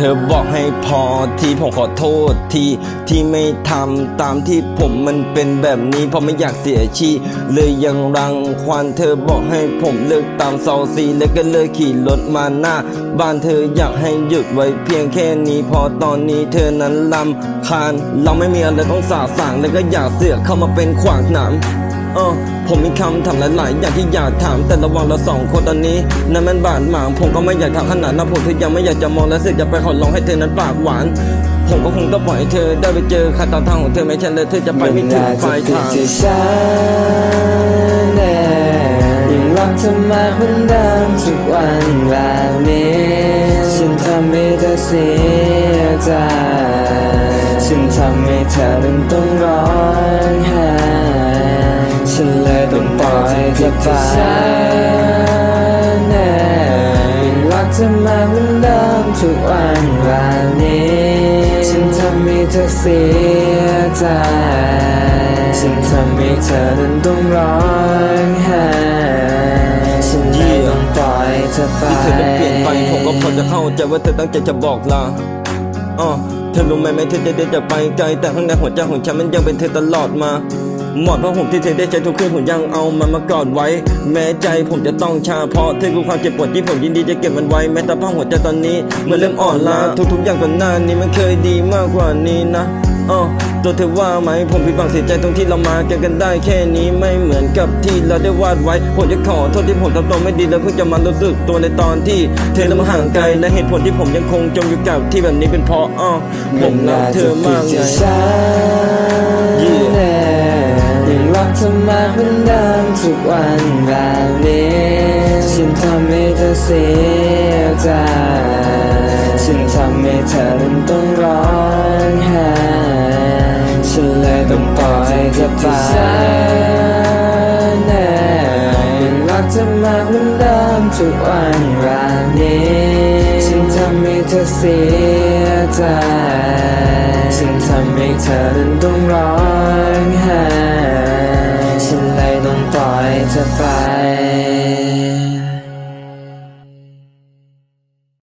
เธอบอกให้พอที่ผมขอโทษทีที่ไม่ทำตามที่ผมมันเป็นแบบนี้เพราะไม่อยากเสียชีเลยยังรังควานเธอบอกให้ผมเลิกตามเซาซีแล้วก็เลยขี่รถมาหน้า บ้านเธออยากให้หยุดไว้เพียงแค่นี้พอตอนนี้เธอนั้นลำคาญ เราไม่มีอะไรต้องสาสางแล้วก็อยากเสือกเข้ามาเป็นขวางหนาม เออผมมีคำถามหลายๆอย่างที่อยากถามแต่ระหว่างเราสองคนตอนนี้นั้นมันบาดหมางผมก็ไม่อยากถามขนาดนั้นผมถึงยังไม่อยากจะมองและเสือกจะไปขอร้องให้เธอนั้นปากหวาน ผมก็คงต้องปล่อยเธอได้ไปเจอคาตาทางของเธอไม่ใช่เลยเธอจะไปไม่ถึงปลายทางที่ฉันเองยังรักเธอมากเหมือนเดิมทุกวันแบบนี้ฉันทำให้เธอเสียใจฉันทำให้เธอนั้นต้องร้อง ล่เธอไปแน่ยังรักเธอมาเหมือนเดิมทุกวันแบบนี้ ฉันทำให้เธอเสียใจ ฉันทำให้เธอนั้นต้องร้องไห้ฉันยต้องปล่อยเธอไปที่เธอได้เปลี่ยนไปผมก็พอจะเข้าใจว่าเธอตั้งใจจะบอกลาอ๋อเธอรู้ไหมไหมเธอจะได้จะไปไกลแต่ข้างในหัวใจของฉันมันยังเป็นเธอตลอดมา หมอนผ้าห่มที่เธอได้ใช้ทุกคืนผมยังเอามันมากอดไว้ แม้ใจผมจะต้องชาเพราะเธอคือความเจ็บปวดที่ผมยินดีจะเก็บมันไว้แม้แต่ผ้าหัวใจตอนนี้มันเริ่มอ่อนล้าทุกๆอย่างก่อนหน้านี้มันเคยดีมากกว่านี้นะอ๋อตัวเธอว่าไหมผมผิดหวังเสียใจตรงที่เรามากันกันได้แค่นี้ไม่เหมือนกับที่เราได้วาดไว้ผมจะขอโทษที่ผมทำตัวไม่ดีแล้วเพิ่งจะมารู้สึกตัวในตอนที่ เธอเริ่มห่างไกลและเหตุผลที่ผมยังคงจมอยู่กับที่แบบนี้เป็นเพราะอ้อผมรักเธอมากไง ฉันยังรักเธอมาเหมือนเดิมทุกวันแบบนี้ฉันทำให้เธอเสียใจฉันทำให้เธอนั้นต้องร้องไห้ฉันเลยต้องปล่อยเธอไปแน่ยังรักเธอมากเหมือนเดิมทุกวันแบบนี้ฉันทำให้เธอเสียใจฉันทำให้เธอนั้นต้องร้อง I